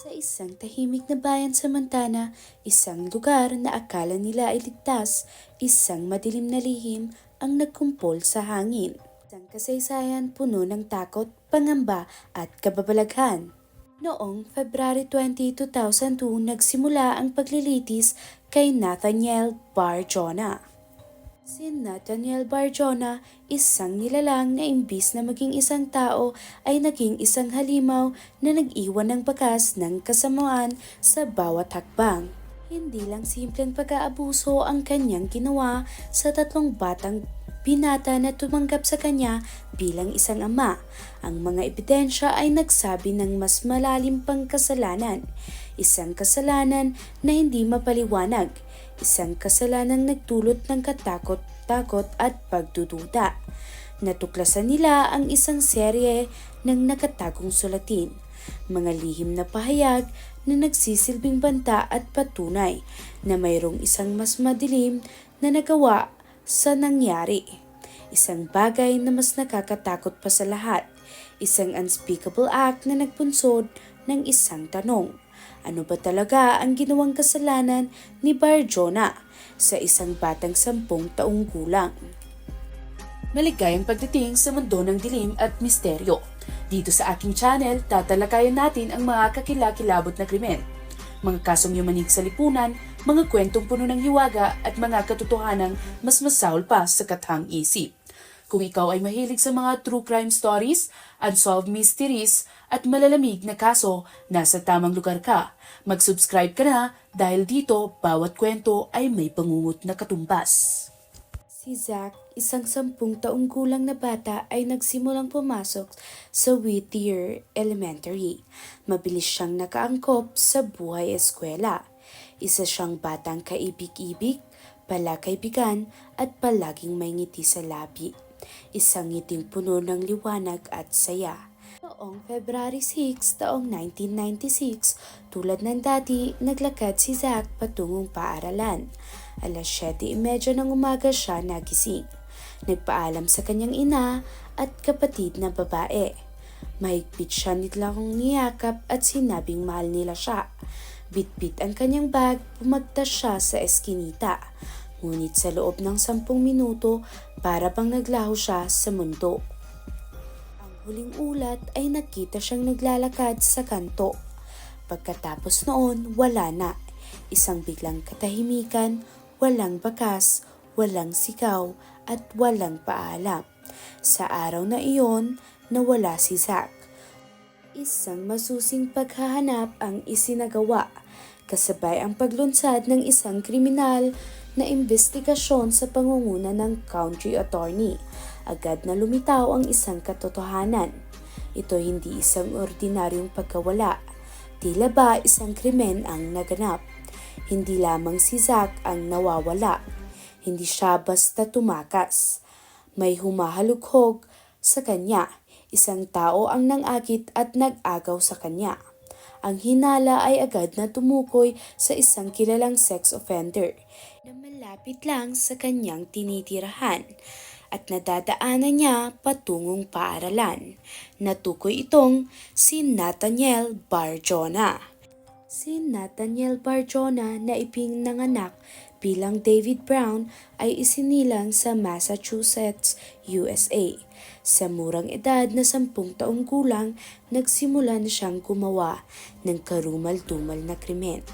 Sa isang tahimik na bayan sa Montana, isang lugar na akala nila ay ligtas, isang madilim na lihim ang nagkumpol sa hangin. Isang kasaysayan puno ng takot, pangamba at kababalaghan. Noong February 20, 2002, nagsimula ang paglilitis kay Nathaniel Barjona. Si Nathaniel Barjona, isang nilalang na imbis na maging isang tao ay naging isang halimaw na nag-iwan ng bakas ng kasamaan sa bawat hakbang. Hindi lang simpleng pag-aabuso ang kanyang ginawa sa tatlong batang binata na tumanggap sa kanya bilang isang ama. Ang mga ebidensya ay nagsabi ng mas malalim pang kasalanan. Isang kasalanan na hindi mapaliwanag. Isang kasalanang nagdulot ng katakot-takot at pagdududa. Natuklasan nila ang isang serye ng nakatagong sulatin. Mga lihim na pahayag na nagsisilbing banta at patunay na mayroong isang mas madilim na nagawa sa nangyari. Isang bagay na mas nakakatakot pa sa lahat. Isang unspeakable act na nagpunsod ng isang tanong. Ano ba talaga ang ginawang kasalanan ni Barjona sa isang batang sampung taong gulang? Maligayang pagdating sa mundo ng dilim at misteryo. Dito sa aking channel, tatalakayan natin ang mga kakilakilabot na krimen, mga kasong yumanig sa lipunan, mga kwentong puno ng hiwaga at mga katotohanang mas masahol pa sa katang isip. Kung ikaw ay mahilig sa mga true crime stories, unsolved mysteries, at malalamig na kaso, nasa tamang lugar ka. Mag-subscribe ka na dahil dito bawat kwento ay may pangungot na katumbas. Si Zack, isang sampung taong gulang na bata ay nagsimulang pumasok sa Whittier Elementary. Mabilis siyang nakaangkop sa buhay eskwela. Isa siyang batang kaibig-ibig, palakaibigan at palaging may ngiti sa labi. Isang ngiting puno ng liwanag at saya. Noong February 6, taong 1996, tulad ng dati, naglakad si Zack patungong paaralan. Alas 7.30 ng umaga siya nagising. Nagpaalam sa kanyang ina at kapatid na babae. Mahigpit siya nilang niyakap at sinabing mahal nila siya. Bitbit ang kanyang bag, pumagtas siya sa eskinita. Ngunit sa loob ng sampung minuto, para bang naglaho siya sa mundo. Huling ulat ay nakita siyang naglalakad sa kanto. Pagkatapos noon, wala na. Isang biglang katahimikan, walang bakas, walang sigaw, at walang paalam. Sa araw na iyon, nawala si Zack. Isang masusing paghahanap ang isinagawa, kasabay ang paglunsad ng isang kriminal na investigasyon sa pangunguna ng county attorney. Agad na lumitaw ang isang katotohanan. Ito hindi isang ordinaryong pagkawala. Tila ba isang krimen ang naganap. Hindi lamang si Zack ang nawawala. Hindi siya basta tumakas. May humahalughog sa kanya. Isang tao ang nangakit at nag-agaw sa kanya. Ang hinala ay agad na tumukoy sa isang kilalang sex offender na malapit lang sa kanyang tinitirahan at nadadaanan niya patungong paaralan. Natukoy itong si Nathaniel Barjona. Si Nathaniel Barjona na ipinanganak bilang David Brown ay isinilang sa Massachusetts, USA. Sa murang edad na sampung taong gulang, nagsimula na siyang gumawa ng karumal-dumal na krimen.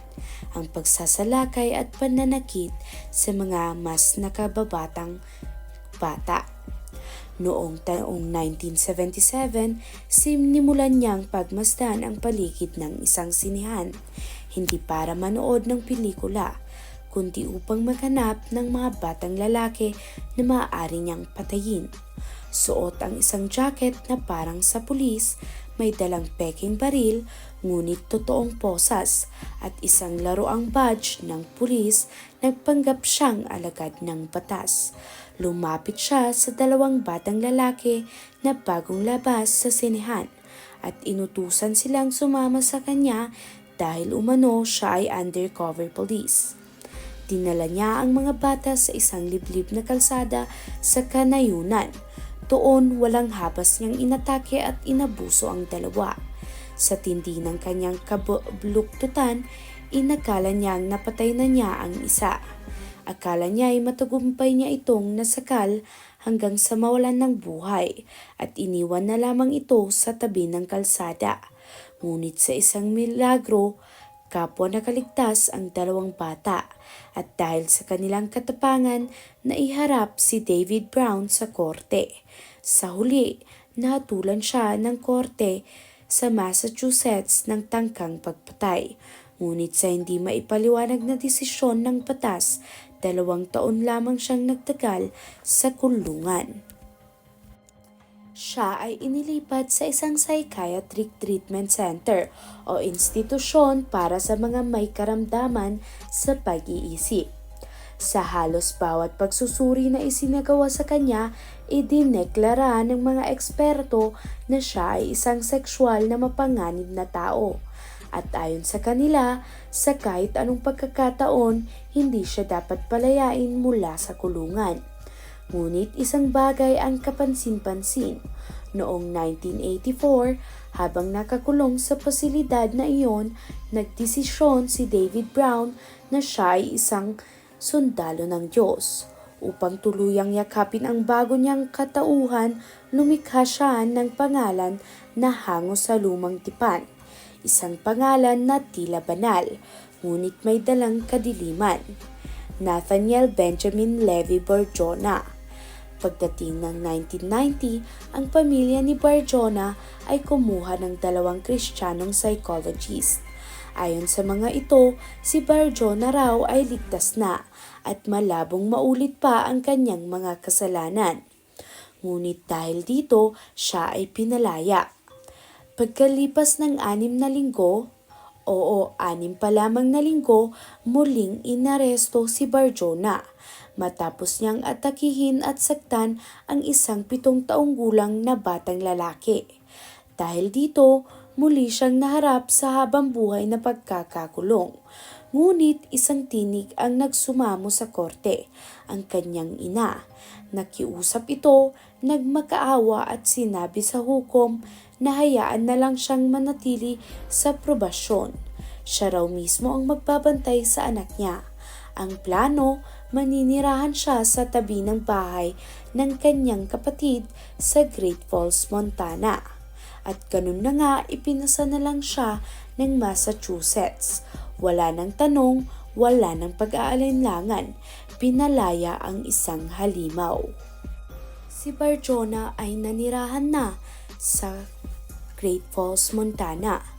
Ang pagsasalakay at pananakit sa mga mas nakababatang bata. Noong taong 1977, sinimulan niyang pagmasdan ang paligid ng isang sinihan, hindi para manood ng pelikula, kundi upang maghanap ng mga batang lalaki na maaari niyang patayin. Suot ang isang jacket na parang sa pulis, may dalang peking baril, ngunit totoong posas, at isang laroang badge ng pulis, nagpanggap siyang alagad ng batas. Lumapit siya sa dalawang batang lalaki na bagong labas sa sinehan at inutusan silang sumama sa kanya dahil umano siya ay undercover police. Dinala niya ang mga bata sa isang liblib na kalsada sa kanayunan. Doon walang habas niyang inatake at inabuso ang dalawa. Sa tindi ng kanyang kabluktutan, inakala niyang napatay na niya ang isa. Akala niya ay matagumpay niya itong nasakal hanggang sa mawalan ng buhay at iniwan na lamang ito sa tabi ng kalsada. Ngunit sa isang milagro, kapwa nakaligtas ang dalawang bata at dahil sa kanilang katapangan, naiharap si David Brown sa korte. Sa huli, nahatulan siya ng korte sa Massachusetts ng tangkang pagpatay. Ngunit sa hindi maipaliwanag na desisyon ng batas, dalawang taon lamang siyang nagtagal sa kulungan. Siya ay inilipat sa isang psychiatric treatment center o institusyon para sa mga may karamdaman sa pag-iisip. Sa halos bawat pagsusuri na isinagawa sa kanya, idineklara ng mga eksperto na siya ay isang sexual na mapanganib na tao. At ayon sa kanila, sa kahit anong pagkakataon, hindi siya dapat palayain mula sa kulungan. Ngunit isang bagay ang kapansin-pansin. Noong 1984, habang nakakulong sa pasilidad na iyon, nagdesisyon si David Brown na siya ay isang sundalo ng Diyos. Upang tuluyang yakapin ang bago niyang katauhan, lumikha siya ng pangalan na hango sa lumang tipan. Isang pangalan na tila banal, ngunit may dalang kadiliman. Nathaniel Benjamin Levy Borjona Pagdating ng 1990, ang pamilya ni Barjona ay kumuha ng dalawang kristyanong psychologist. Ayon sa mga ito, si Barjona raw ay ligtas na at malabong maulit pa ang kanyang mga kasalanan. Ngunit dahil dito, siya ay pinalaya. Pagkalipas ng anim na linggo, oo, anim pa lamang na linggo, muling inaresto si Barjona matapos niyang atakihin at saktan ang isang pitong taong gulang na batang lalaki. Dahil dito, muli siyang naharap sa habang buhay na pagkakakulong. Ngunit isang tinig ang nagsumamo sa korte, ang kanyang ina. Nakiusap ito, nagmakaawa at sinabi sa hukom na hayaan na lang siyang manatili sa probasyon. Siya raw mismo ang magbabantay sa anak niya. Ang plano, maninirahan siya sa tabi ng bahay ng kanyang kapatid sa Great Falls, Montana. At ganun na nga ipinasa na lang siya ng Massachusetts. Wala nang tanong, wala nang pag-aalinlangan. Pinalaya ang isang halimaw. Si Barjona ay nanirahan na sa Great Falls, Montana.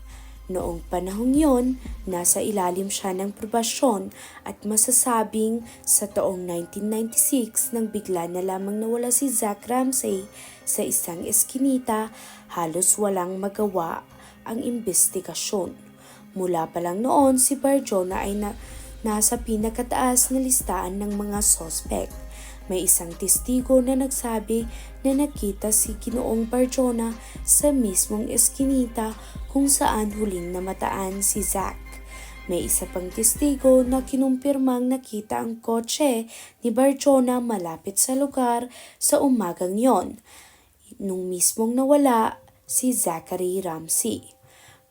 Noong panahong yon, nasa ilalim siya ng probasyon at masasabing sa taong 1996 nang bigla na lamang nawala si Zach Ramsey sa isang eskinita, halos walang magawa ang investigasyon. Mula pa lang noon, si Barjona ay na, nasa pinakataas na listaan ng mga sospek. May isang testigo na nagsabi na nakita si Ginoong Barjona sa mismong eskinita kung saan huling namataan si Zack. May isa pang testigo na kinumpirmang nakita ang kotse ni Barjona malapit sa lugar sa umagang yon, nung mismong nawala si Zachary Ramsey.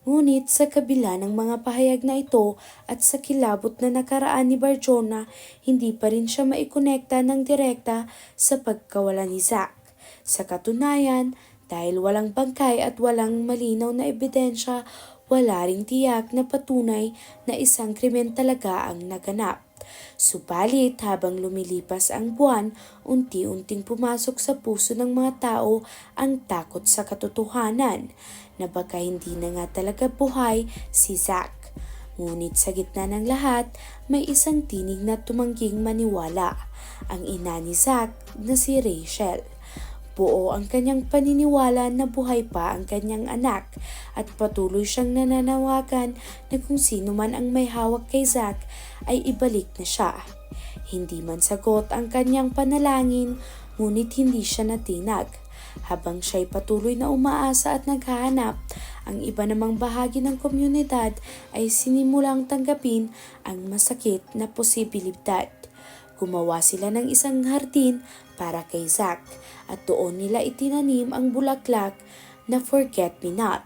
Ngunit sa kabila ng mga pahayag na ito at sa kilabot na nakaraan ni Barjona, hindi pa rin siya maikonekta ng direkta sa pagkawala ni Zack. Sa katunayan, dahil walang bangkay at walang malinaw na ebidensya, wala ring tiyak na patunay na isang krimen talaga ang naganap. Subalit habang lumilipas ang buwan, unti-unting pumasok sa puso ng mga tao ang takot sa katotohanan na baka hindi na nga talaga buhay si Zack. Ngunit sa gitna ng lahat, may isang tinig na tumangging maniwala, ang ina ni Zack na si Rachel. Buo ang kanyang paniniwala na buhay pa ang kanyang anak at patuloy siyang nananawagan na kung sino man ang may hawak kay Zack ay ibalik na siya. Hindi man sagot ang kanyang panalangin ngunit hindi siya natinag. Habang siya'y patuloy na umaasa at naghahanap, ang iba namang bahagi ng komunidad ay sinimulang tanggapin ang masakit na posibilidad. Gumawa sila ng isang hardin para kay Zack at doon nila itinanim ang bulaklak na Forget Me Not.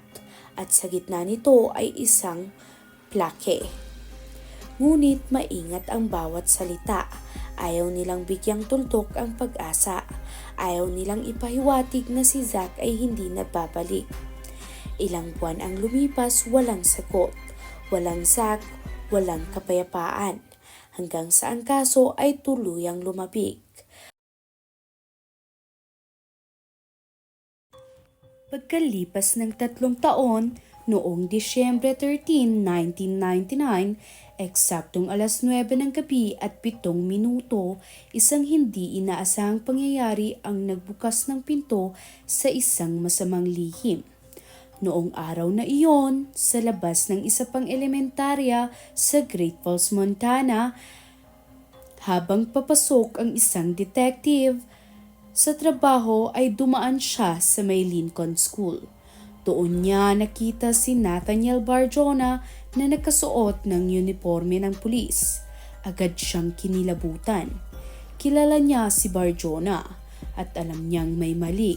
at sa gitna nito ay isang plake. Ngunit maingat ang bawat salita. Ayaw nilang bigyang tuldok ang pag-asa. Ayaw nilang ipahiwatig na si Zack ay hindi nababalik. Ilang buwan ang lumipas, walang sagot. Walang Zack, walang kapayapaan. Hanggang sa ang kaso ay tuluyang lumabig. Pagkalipas ng tatlong taon, noong Disyembre 13, 1999, eksaktong alas 9 ng gabi at 7 minuto, isang hindi inaasahang pangyayari ang nagbukas ng pinto sa isang masamang lihim. Noong araw na iyon, sa labas ng isa pang elementarya sa Great Falls, Montana, habang papasok ang isang detective sa trabaho ay dumaan siya sa may Lincoln School. Doon niya nakita si Nathaniel Barjona na nakasuot ng uniforme ng pulis. Agad siyang kinilabutan. Kilala niya si Barjona at alam niyang may mali.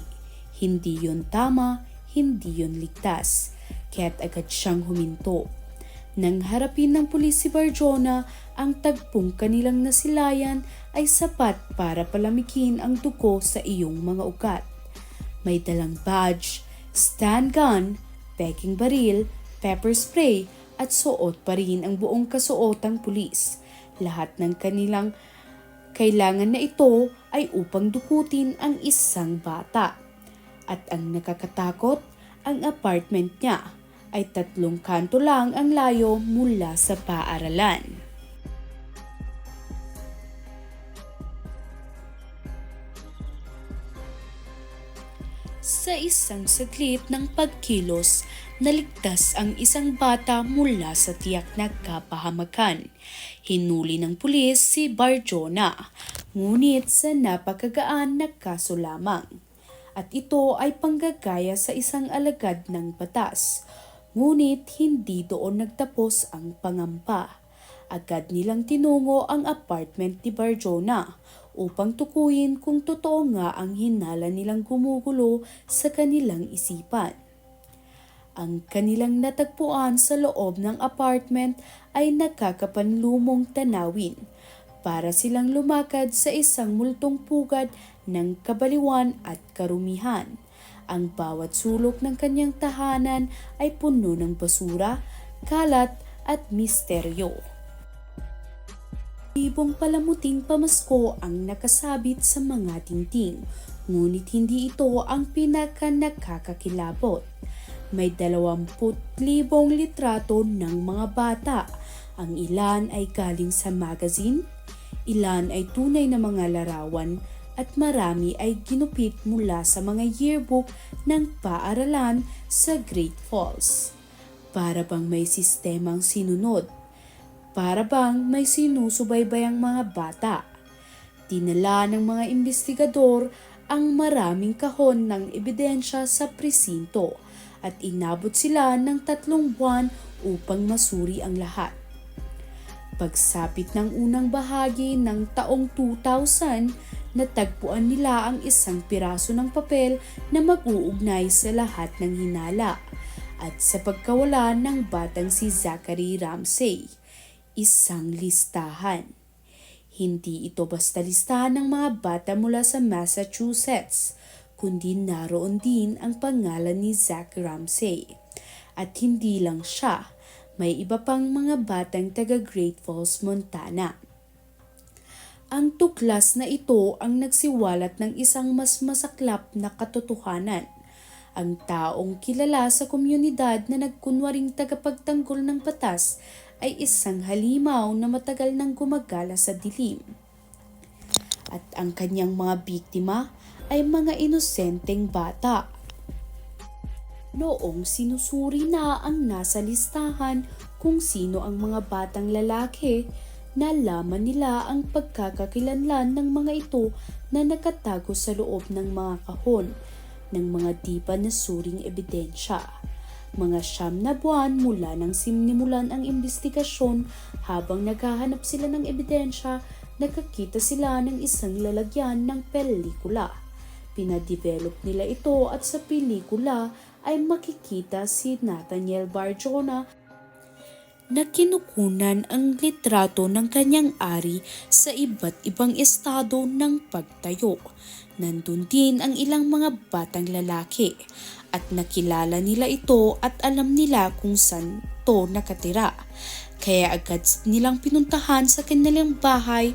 Hindi yun tama, hindi yun ligtas. Kaya't agad siyang huminto. Nang harapin ng pulis si Barjona, ang tagpong kanilang nasilayan ay sapat para palamikin ang dugo sa iyong mga ugat. May dalang badge, stand gun, peking baril, pepper spray at suot pa rin ang buong kasuotang pulis. Lahat ng kanilang kailangan na ito ay upang dukutin ang isang bata. At ang nakakatakot, ang apartment niya ay tatlong kanto lang ang layo mula sa paaralan. Sa isang saglit ng pagkilos, naligtas ang isang bata mula sa tiyak na kapahamakan. Hinuli ng pulis si Barjona, ngunit sa napakagaan na kaso lamang. At ito ay panggagaya sa isang alagad ng batas. Ngunit hindi doon nagtapos ang pangampa. Agad nilang tinungo ang apartment ni Barjona upang tukuyin kung totoo nga ang hinala nilang gumugulo sa kanilang isipan. Ang kanilang natagpuan sa loob ng apartment ay nakakapanlumong tanawin para silang lumakad sa isang multong pugad ng kabaliwan at karumihan. Ang bawat sulok ng kanyang tahanan ay puno ng basura, kalat at misteryo. Ibong palamuting pamasko ang nakasabit sa mga tingting, ngunit hindi ito ang pinaka nakakakilabot. May dalawamput libong litrato ng mga bata. Ang ilan ay galing sa magazine, ilan ay tunay na mga larawan, at marami ay ginupit mula sa mga yearbook ng paaralan sa Great Falls. Para bang may sistemang sinunod para bang may sinusubaybayang mga bata. Dinala ng mga investigador ang maraming kahon ng ebidensya sa presinto at inabot sila ng tatlong buwan upang masuri ang lahat. Pagsapit ng unang bahagi ng taong 2000, natagpuan nila ang isang piraso ng papel na mag-uugnay sa lahat ng hinala at sa pagkawala ng batang si Zachary Ramsey isang listahan. Hindi ito basta listahan ng mga bata mula sa Massachusetts, kundi naroon din ang pangalan ni Zach Ramsey. At hindi lang siya, may iba pang mga batang taga Great Falls, Montana. Ang tuklas na ito ang nagsiwalat ng isang mas masaklap na katotohanan. Ang taong kilala sa komunidad na nagkunwaring tagapagtanggol ng batas ay isang halimaw na matagal nang gumagala sa dilim. At ang kanyang mga biktima ay mga inosenteng bata. Noong sinusuri na ang nasa listahan kung sino ang mga batang lalaki, nalaman nila ang pagkakakilanlan ng mga ito na nakatago sa loob ng mga kahon ng mga di pa nasuring ebidensya mga siyam na buwan mula nang sinimulan ang investigasyon habang naghahanap sila ng ebidensya, nakakita sila ng isang lalagyan ng pelikula. Pinadevelop nila ito at sa pelikula ay makikita si Nathaniel Barjona na kinukunan ang litrato ng kanyang ari sa iba't ibang estado ng pagtayo. Nandun din ang ilang mga batang lalaki at nakilala nila ito at alam nila kung saan to nakatira. Kaya agad nilang pinuntahan sa kanilang bahay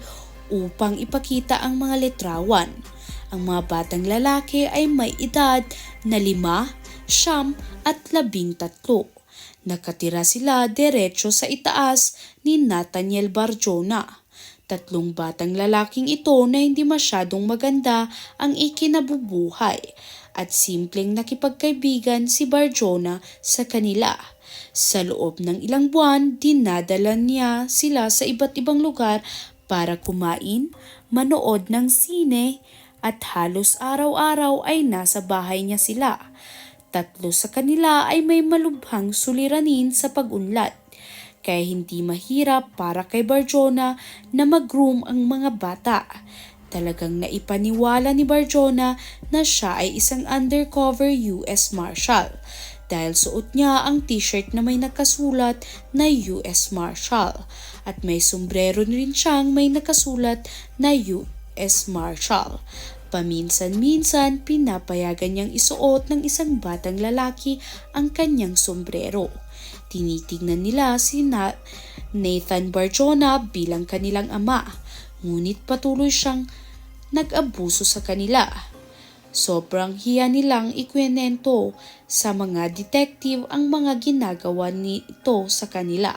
upang ipakita ang mga litrawan. Ang mga batang lalaki ay may edad na lima, siyam at labing tatlo. Nakatira sila diretso sa itaas ni Nathaniel Barjona. Tatlong batang lalaking ito na hindi masyadong maganda ang ikinabubuhay at simpleng nakipagkaibigan si Barjona sa kanila. Sa loob ng ilang buwan, dinadala niya sila sa iba't ibang lugar para kumain, manood ng sine, at halos araw-araw ay nasa bahay niya sila. Tatlo sa kanila ay may malubhang suliranin sa pag-unlad. Kaya hindi mahirap para kay Barjona na mag-groom ang mga bata. Talagang naipaniwala ni Barjona na siya ay isang undercover US Marshal dahil suot niya ang t-shirt na may nakasulat na US Marshal at may sombrero rin siyang may nakasulat na US Marshal. Paminsan-minsan, pinapayagan niyang isuot ng isang batang lalaki ang kanyang sombrero. Tinitingnan nila si Na- Nathan Barjona bilang kanilang ama, ngunit patuloy siyang nag-abuso sa kanila. Sobrang hiya nilang ikwenento sa mga detective ang mga ginagawa nito sa kanila.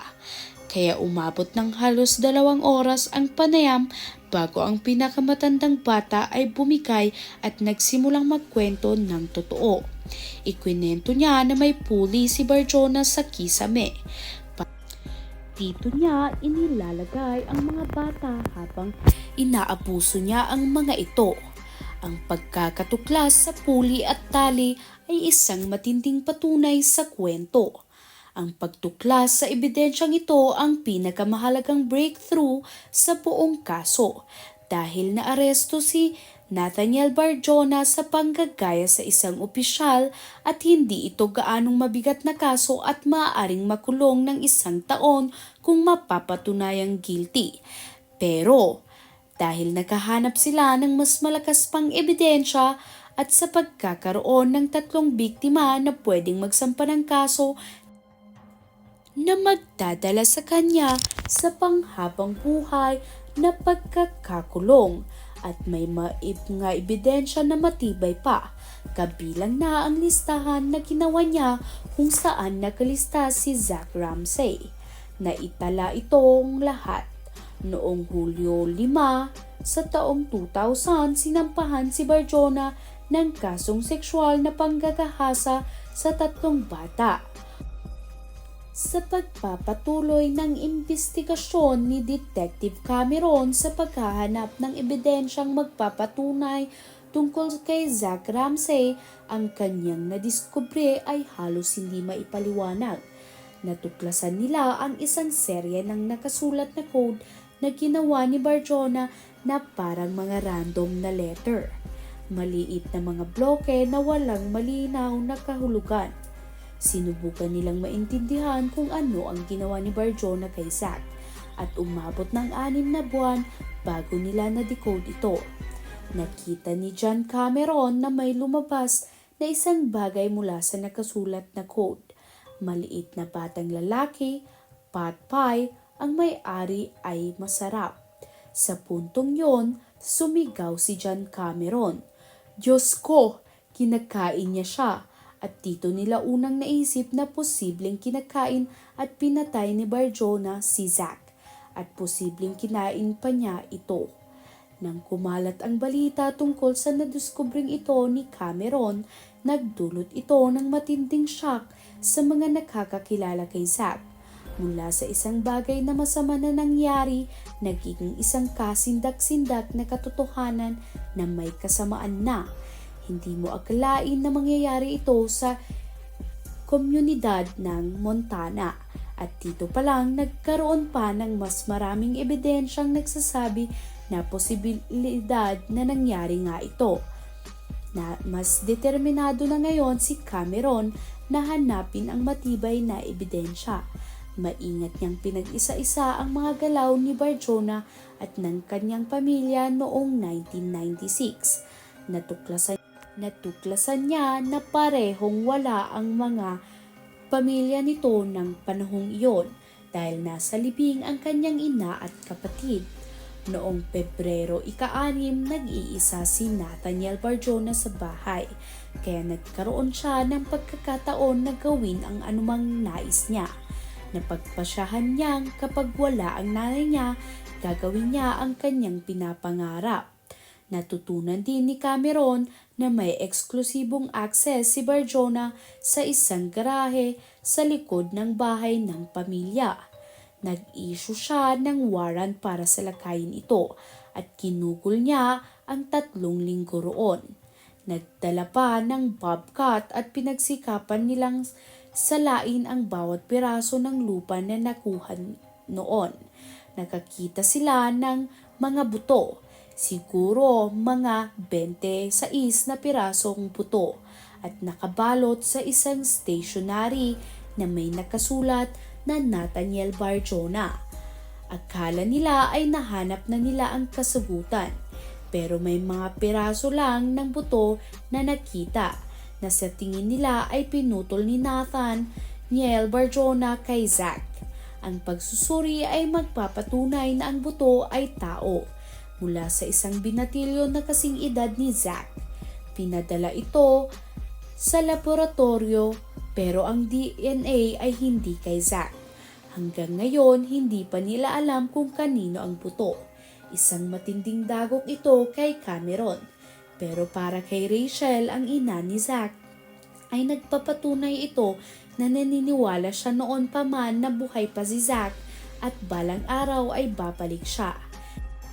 Kaya umabot ng halos dalawang oras ang panayam bago ang pinakamatandang bata ay bumigay at nagsimulang magkwento ng totoo. Ikwinento niya na may puli si Barjona sa kisame. Dito niya inilalagay ang mga bata habang inaabuso niya ang mga ito. Ang pagkakatuklas sa puli at tali ay isang matinding patunay sa kwento. Ang pagtuklas sa ebidensyang ito ang pinakamahalagang breakthrough sa buong kaso dahil naaresto si Nathaniel Barjona sa panggagaya sa isang opisyal at hindi ito gaanong mabigat na kaso at maaaring makulong ng isang taon kung mapapatunayang guilty. Pero dahil nakahanap sila ng mas malakas pang ebidensya at sa pagkakaroon ng tatlong biktima na pwedeng magsampa ng kaso na magdadala sa kanya sa panghabang buhay na pagkakakulong at may mga ebidensya na matibay pa. Kabilang na ang listahan na ginawa niya kung saan nakalista si Zach Ramsey. Naitala itong lahat. Noong Hulyo 5 sa taong 2000, sinampahan si Barjona ng kasong sexual na panggagahasa sa tatlong bata sa pagpapatuloy ng investigasyon ni Detective Cameron sa paghahanap ng ebidensyang magpapatunay tungkol kay Zach Ramsey, ang kanyang nadiskubre ay halos hindi maipaliwanag. Natuklasan nila ang isang serye ng nakasulat na code na ginawa ni Barjona na parang mga random na letter. Maliit na mga bloke na walang malinaw na kahulugan. Sinubukan nilang maintindihan kung ano ang ginawa ni Barjona kay Zack at umabot ng anim na buwan bago nila na-decode ito. Nakita ni John Cameron na may lumabas na isang bagay mula sa nakasulat na code. Maliit na batang lalaki, pot pie, ang may-ari ay masarap. Sa puntong yon, sumigaw si John Cameron. Diyos ko, kinakain niya siya at dito nila unang naisip na posibleng kinakain at pinatay ni Barjona si Zack at posibleng kinain pa niya ito. Nang kumalat ang balita tungkol sa naduskubring ito ni Cameron, nagdulot ito ng matinding shock sa mga nakakakilala kay Zack. Mula sa isang bagay na masama na nangyari, nagiging isang kasindak-sindak na katotohanan na may kasamaan na hindi mo akalain na mangyayari ito sa komunidad ng Montana. At dito pa lang nagkaroon pa ng mas maraming ebidensyang nagsasabi na posibilidad na nangyari nga ito. na mas determinado na ngayon si Cameron na hanapin ang matibay na ebidensya. Maingat niyang pinag-isa-isa ang mga galaw ni Barjona at ng kanyang pamilya noong 1996. Natuklasan, natuklasan niya na parehong wala ang mga pamilya nito ng panahong iyon dahil nasa libing ang kanyang ina at kapatid. Noong Pebrero ika-anim, nag-iisa si Nathaniel Barjona sa bahay, kaya nagkaroon siya ng pagkakataon na gawin ang anumang nais niya. Napagpasyahan niyang kapag wala ang nanay niya, gagawin niya ang kanyang pinapangarap. Natutunan din ni Cameron na may eksklusibong access si Barjona sa isang garahe sa likod ng bahay ng pamilya. Nag-issue siya ng warrant para salakayin ito at kinugol niya ang tatlong linggo roon. Nagdala pa ng bobcat at pinagsikapan nilang salain ang bawat piraso ng lupa na nakuha noon. Nakakita sila ng mga buto, siguro mga 26 na pirasong buto at nakabalot sa isang stationery na may nakasulat na Nathaniel Barjona. Akala nila ay nahanap na nila ang kasagutan pero may mga piraso lang ng buto na nakita na sa tingin nila ay pinutol ni Nathan Niel Barjona kay Zack. Ang pagsusuri ay magpapatunay na ang buto ay tao mula sa isang binatilyo na kasing edad ni Zack. Pinadala ito sa laboratorio pero ang DNA ay hindi kay Zack. Hanggang ngayon, hindi pa nila alam kung kanino ang buto. Isang matinding dagok ito kay Cameron. Pero para kay Rachel, ang ina ni Zack, ay nagpapatunay ito na naniniwala siya noon pa man na buhay pa si Zack at balang araw ay babalik siya.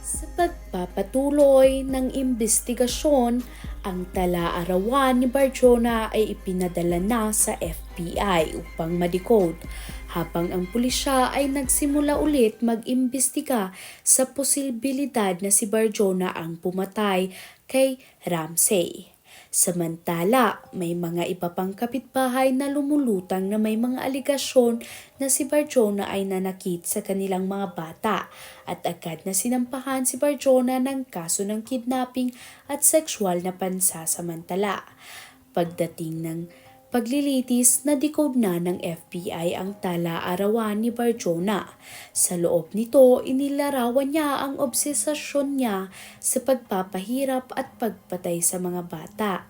Sa pagpapatuloy ng imbestigasyon, ang tala-arawan ni Barjona ay ipinadala na sa FBI upang madecode, habang ang pulisya ay nagsimula ulit mag-imbestiga sa posibilidad na si Barjona ang pumatay kay Ramsey. Samantala, may mga iba pang kapitbahay na lumulutang na may mga aligasyon na si Barjona ay nanakit sa kanilang mga bata at agad na sinampahan si Barjona ng kaso ng kidnapping at sexual na pansasamantala. Pagdating ng paglilitis na decode na ng FBI ang tala-arawan ni Barjona. Sa loob nito, inilarawan niya ang obsesasyon niya sa pagpapahirap at pagpatay sa mga bata.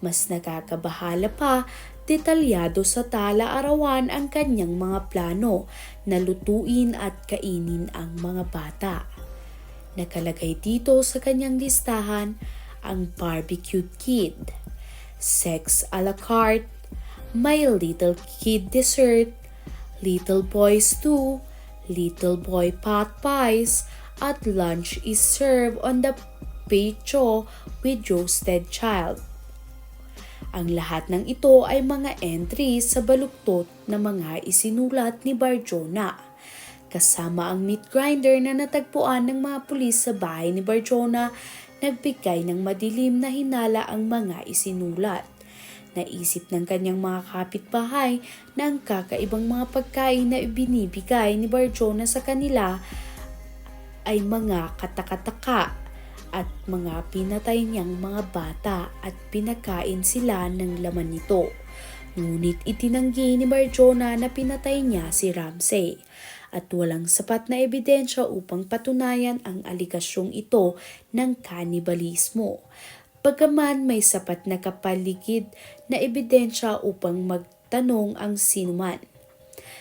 Mas nakakabahala pa, detalyado sa tala-arawan ang kanyang mga plano na lutuin at kainin ang mga bata. Nakalagay dito sa kanyang listahan ang barbecue kid, sex a la carte, my little kid dessert, little boy stew, little boy pot pies, at lunch is served on the pecho with roasted child. Ang lahat ng ito ay mga entries sa baluktot na mga isinulat ni Barjona. Kasama ang meat grinder na natagpuan ng mga pulis sa bahay ni Barjona, nagbigay ng madilim na hinala ang mga isinulat. Naisip ng kanyang mga kapitbahay na ang kakaibang mga pagkain na ibinibigay ni Barjona sa kanila ay mga katakataka at mga pinatay niyang mga bata at pinakain sila ng laman nito. Ngunit itinanggi ni Barjona na pinatay niya si Ramsey at walang sapat na ebidensya upang patunayan ang aligasyong ito ng kanibalismo. Bagaman may sapat na kapaligid na ebidensya upang magtanong ang sinuman.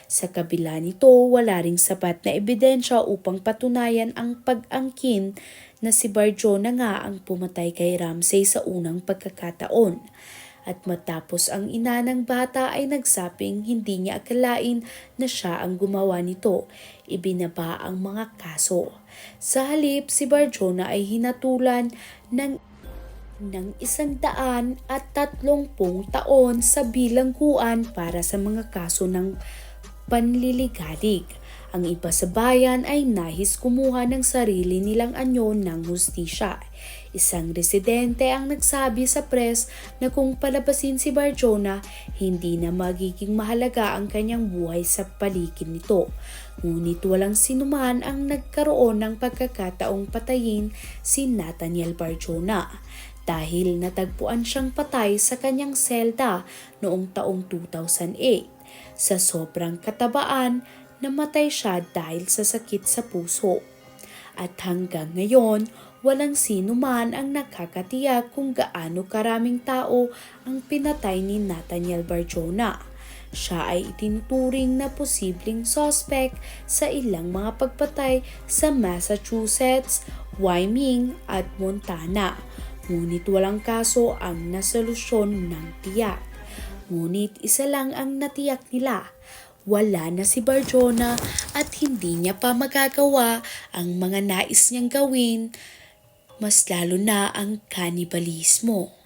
Sa kabila nito, wala ring sapat na ebidensya upang patunayan ang pag-angkin na si Barjona nga ang pumatay kay Ramsey sa unang pagkakataon. At matapos ang ina ng bata ay nagsaping hindi niya akalain na siya ang gumawa nito, ibinaba ang mga kaso. Sa halip, si Barjona ay hinatulan ng ng isang daan at tatlongpung taon sa bilangguan para sa mga kaso ng panliligalig. Ang iba sa bayan ay nahis kumuha ng sarili nilang anyo ng hustisya. Isang residente ang nagsabi sa press na kung palabasin si Barjona, hindi na magiging mahalaga ang kanyang buhay sa paligid nito. Ngunit walang sinuman ang nagkaroon ng pagkakataong patayin si Nathaniel Barjona dahil natagpuan siyang patay sa kanyang selda noong taong 2008. Sa sobrang katabaan, namatay siya dahil sa sakit sa puso. At hanggang ngayon, walang sino man ang nakakatiyak kung gaano karaming tao ang pinatay ni Nathaniel Barjona. Siya ay itinuturing na posibleng suspect sa ilang mga pagpatay sa Massachusetts, Wyoming at Montana. Ngunit walang kaso ang nasolusyon ng tiyak. Ngunit isa lang ang natiyak nila. Wala na si Barjona at hindi niya pa magagawa ang mga nais niyang gawin, mas lalo na ang kanibalismo.